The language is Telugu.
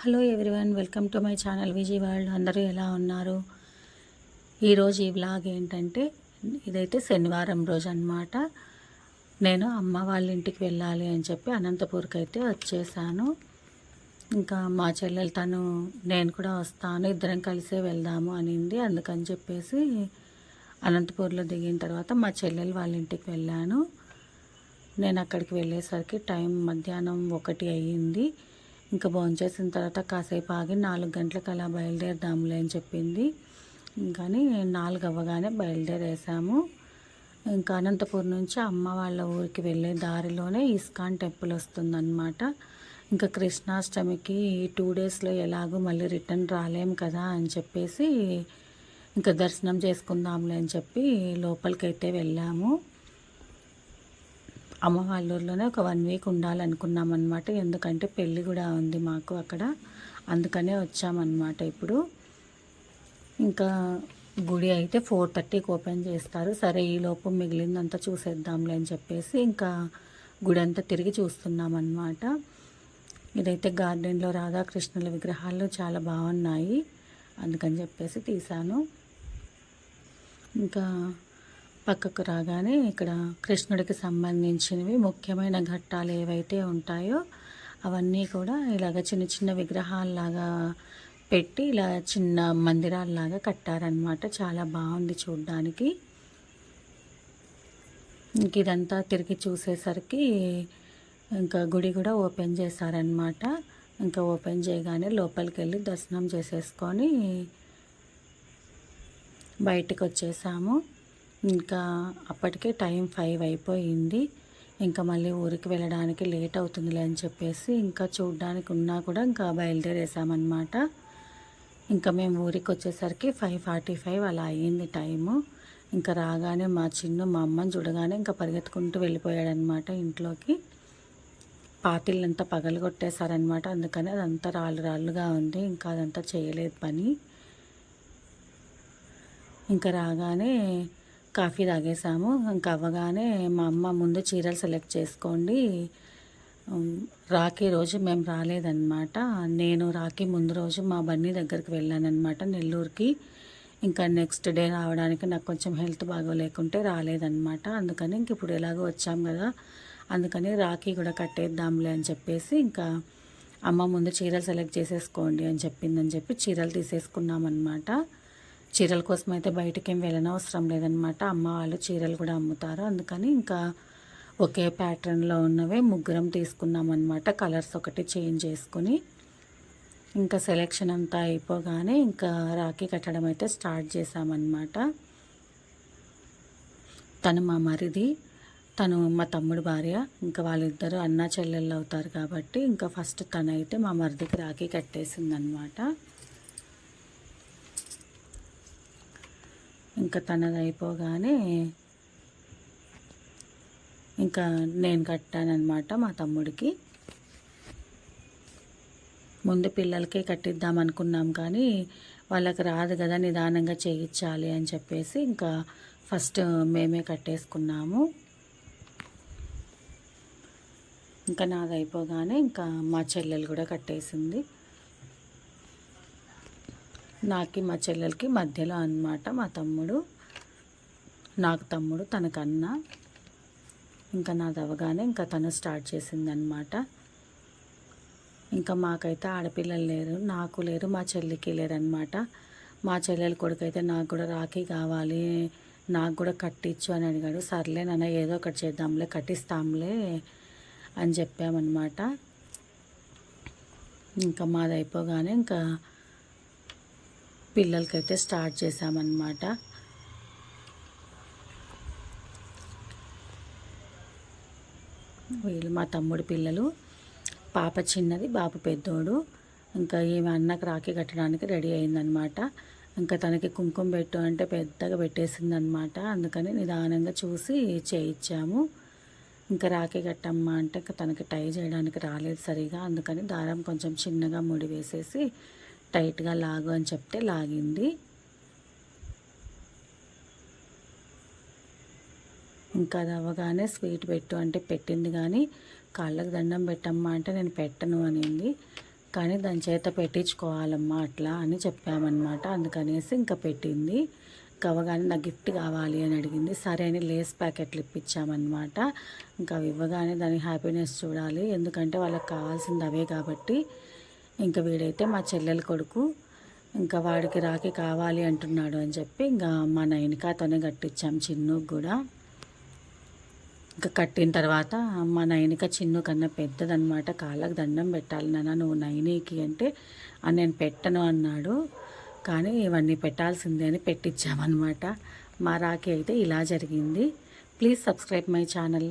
Hello everyone welcome to my channel Vijay world. అందరూ ఎలా ఉన్నారు? ఈరోజు ఈ బ్లాగ్ ఏంటంటే ఇదైతే శనివారం రోజు అనమాట నేను అమ్మ వాళ్ళ ఇంటికి వెళ్ళాలి అని చెప్పి అనంతపూర్కి అయితే వచ్చేసాను. ఇంకా మా చెల్లెలు తను నేను కూడా వస్తాను ఇద్దరం కలిసే వెళ్దాము అనింది. అందుకని చెప్పేసి అనంతపూర్లో దిగిన తర్వాత మా చెల్లెలు వాళ్ళ ఇంటికి వెళ్ళాను. నేను అక్కడికి వెళ్ళేసరికి టైం మధ్యాహ్నం ఒకటి అయ్యింది. ఇంకా భోంచేసిన తర్వాత కాసేపు ఆగి నాలుగు గంటలకు అలా బయలుదేరదాములే అని చెప్పింది. కానీ నాలుగు అవ్వగానే బయలుదేరేసాము. ఇంకా అనంతపురం నుంచి అమ్మ వాళ్ళ ఊరికి వెళ్ళే దారిలోనే ఇస్కాన్ టెంపుల్ వస్తుందన్నమాట. ఇంకా కృష్ణాష్టమికి ఈ టూ డేస్లో ఎలాగో మళ్ళీ రిటర్న్ రాలేం కదా అని చెప్పేసి ఇంకా దర్శనం చేసుకుందాంలే అని చెప్పి లోపలికైతే వెళ్ళాము. అమ్మ వాళ్ళ ఊర్లోనే ఒక వన్ వీక్ ఉండాలనుకున్నాం అనమాట ఎందుకంటే పెళ్ళి కూడా ఉంది మాకు అక్కడ. అందుకనే వచ్చామన్నమాట ఇప్పుడు. ఇంకా గుడి అయితే ఫోర్ థర్టీకి ఓపెన్ చేస్తారు. సరే ఈ లోపు మిగిలిందంతా చూసేద్దాంలే అని చెప్పేసి ఇంకా గుడి అంతా తిరిగి చూస్తున్నాం అన్నమాట ఇదైతే గార్డెన్లో రాధాకృష్ణుల విగ్రహాలు చాలా బాగున్నాయి. అందుకని చెప్పేసి తీశాను. ఇంకా పక్కకు రాగానే ఇక్కడ కృష్ణుడికి సంబంధించినవి ముఖ్యమైన ఘట్టాలు ఏవైతే ఉంటాయో అవన్నీ కూడా ఇలాగ చిన్న చిన్న విగ్రహాల్లాగా పెట్టి ఇలా చిన్న మందిరాల్లాగా కట్టారనమాట చాలా బాగుంది చూడ్డానికి. ఇంక ఇదంతా తిరిగి చూసేసరికి ఇంకా గుడి కూడా ఓపెన్ చేశారనమాట ఇంకా ఓపెన్ చేయగానే లోపలికి వెళ్ళి దర్శనం చేసేసుకొని బయటకు వచ్చేసాము ఇంకా అప్పటికే టైం ఫైవ్ అయిపోయింది. ఇంకా మళ్ళీ ఊరికి వెళ్ళడానికి లేట్ అవుతుందిలే అని చెప్పేసి ఇంకా చూడడానికి ఉన్నా కూడా ఇంకా బయలుదేరేసామన్నమాట. ఇంకా మేము ఊరికి వచ్చేసరికి ఫైవ్ ఫార్టీ ఫైవ్ అలా అయ్యింది టైము. ఇంకా రాగానే మా చిన్ను మా అమ్మని చూడగానే ఇంకా పరిగెత్తుకుంటూ వెళ్ళిపోయాడనమాట ఇంట్లోకి. పాతిళ్ళంతా పగలు కొట్టేశారనమాట అందుకని అదంతా రాళ్ళు రాళ్ళుగా ఉంది. ఇంకా అదంతా చేయలేదు పని. ఇంకా రాగానే కాఫీ తాగేసాము. ఇంకా అవ్వగానే మా అమ్మ ముందు చీరలు సెలెక్ట్ చేసుకోండి. రాఖీ రోజు మేము రాలేదన్నమాట. నేను రాఖీ ముందు రోజు మా బన్నీ దగ్గరికి వెళ్ళానన్నమాట నెల్లూరుకి. ఇంకా నెక్స్ట్ డే రావడానికి నాకు కొంచెం హెల్త్ బాగోలేకుంటే రాలేదన్నమాట. అందుకని ఇంక ఇప్పుడు ఎలాగో వచ్చాం కదా. అందుకని రాఖీ కూడా కట్టేద్దాంలే అని చెప్పేసి ఇంకా అమ్మ ముందు చీరలు సెలెక్ట్ చేసేసుకోండి అని చెప్పిందని చెప్పి చీరలు తీసేసుకున్నామన్నమాట. చీరల కోసం అయితే బయటకి ఏం వెళ్ళనవసరం లేదనమాట అమ్మ వాళ్ళు చీరలు కూడా అమ్ముతారు. అందుకని ఇంకా ఒకే ప్యాటర్న్లో ఉన్నవే ముగ్గురం తీసుకున్నాం అనమాట కలర్స్ ఒకటి చేంజ్ చేసుకుని ఇంకా సెలెక్షన్ అంతా అయిపోగానే ఇంకా రాఖీ కట్టడం అయితే స్టార్ట్ చేశామన్నమాట. తను మా మరిది తను మా తమ్ముడు భార్య ఇంకా వాళ్ళిద్దరూ అన్న చెల్లెళ్ళు అవుతారు కాబట్టి ఇంకా ఫస్ట్ తనైతే మా మరిదికి రాఖీ కట్టేసిందనమాట ఇంకా తనది అయిపోగానే ఇంకా నేను కట్టానమాట మా తమ్ముడికి. ముందు పిల్లలకే కట్టిద్దాం అనుకున్నాం కానీ వాళ్ళకి రాదు కదా నిదానంగా చేయించాలి అని చెప్పేసి ఇంకా ఫస్ట్ మేమే కట్టేసుకున్నాము. ఇంకా నాది అయిపోగానే ఇంకా మా చెల్లెలు కూడా కట్టేసింది. నాకి మా చెల్లెలకి మధ్యలో అనమాట మా తమ్ముడు. నాకు తమ్ముడు తనకన్నా. ఇంకా నాది అవగానే ఇంకా తను స్టార్ట్ చేసిందనమాట ఇంకా మాకైతే ఆడపిల్లలు లేరు నాకు లేరు మా చెల్లికి లేరనమాట మా చెల్లెల కొడుకు అయితే నాకు కూడా రాఖీ కావాలి నాకు కూడా కట్టించు అని అడిగాడు. సర్లే నాన్న ఏదో ఒకటి చేద్దాంలే కట్టిస్తాంలే అని చెప్పామన్నమాట. ఇంకా మాది అయిపోగానే ఇంకా పిల్లలకైతే స్టార్ట్ చేసామన్నమాట వీళ్ళు మా తమ్ముడు పిల్లలు పాప చిన్నది బాబు పెద్దోడు. ఇంకా ఈమె అన్నకు రాఖీ కట్టడానికి రెడీ అయిందనమాట ఇంకా తనకి కుంకుమ పెట్టు అంటే పెద్దగా పెట్టేసిందనమాట అందుకని నిదానంగా చూసి చేయించాము. ఇంకా రాఖీ కట్టమ్మ అంటే ఇంకా తనకి టై చేయడానికి రాలేదు సరిగా. అందుకని దారం కొంచెం చిన్నగా ముడి వేసేసి టైట్గా లాగు అని చెప్తే లాగింది. ఇంకా అది అవ్వగానే స్వీట్ పెట్టు అంటే పెట్టింది కానీ కాళ్ళకు దండం పెట్టమ్మా అంటే నేను పెట్టను అనింది. కానీ దాని చేత పెట్టించుకోవాలమ్మా అట్లా అని చెప్పామన్నమాట. అందుకనేసి ఇంకా పెట్టింది. అవ్వగానే నాకు గిఫ్ట్ కావాలి అని అడిగింది. సరే అని లేస్ ప్యాకెట్లు ఇప్పించామన్నమాట. ఇంకా అవి ఇవ్వగానే దాని హ్యాపీనెస్ చూడాలి. ఎందుకంటే వాళ్ళకి కావాల్సింది అవే కాబట్టి ఇంకా వీడైతే మా చెల్లెల కొడుకు ఇంకా వాడికి రాఖీ కావాలి అంటున్నాడు అని చెప్పి ఇంకా మా నయనికాతోనే కట్టించాం చిన్నుకు కూడా. ఇంకా కట్టిన తర్వాత మా నయనిక చిన్ను కన్నా పెద్దదనమాట కాళ్ళకు దండం పెట్టాలి నాన్న నువ్వు నయనికి అంటే నేను పెట్టను అన్నాడు. కానీ ఇవన్నీ పెట్టాల్సిందే అని పెట్టించామన్నమాట. మా రాఖీ అయితే ఇలా జరిగింది. Please subscribe my channel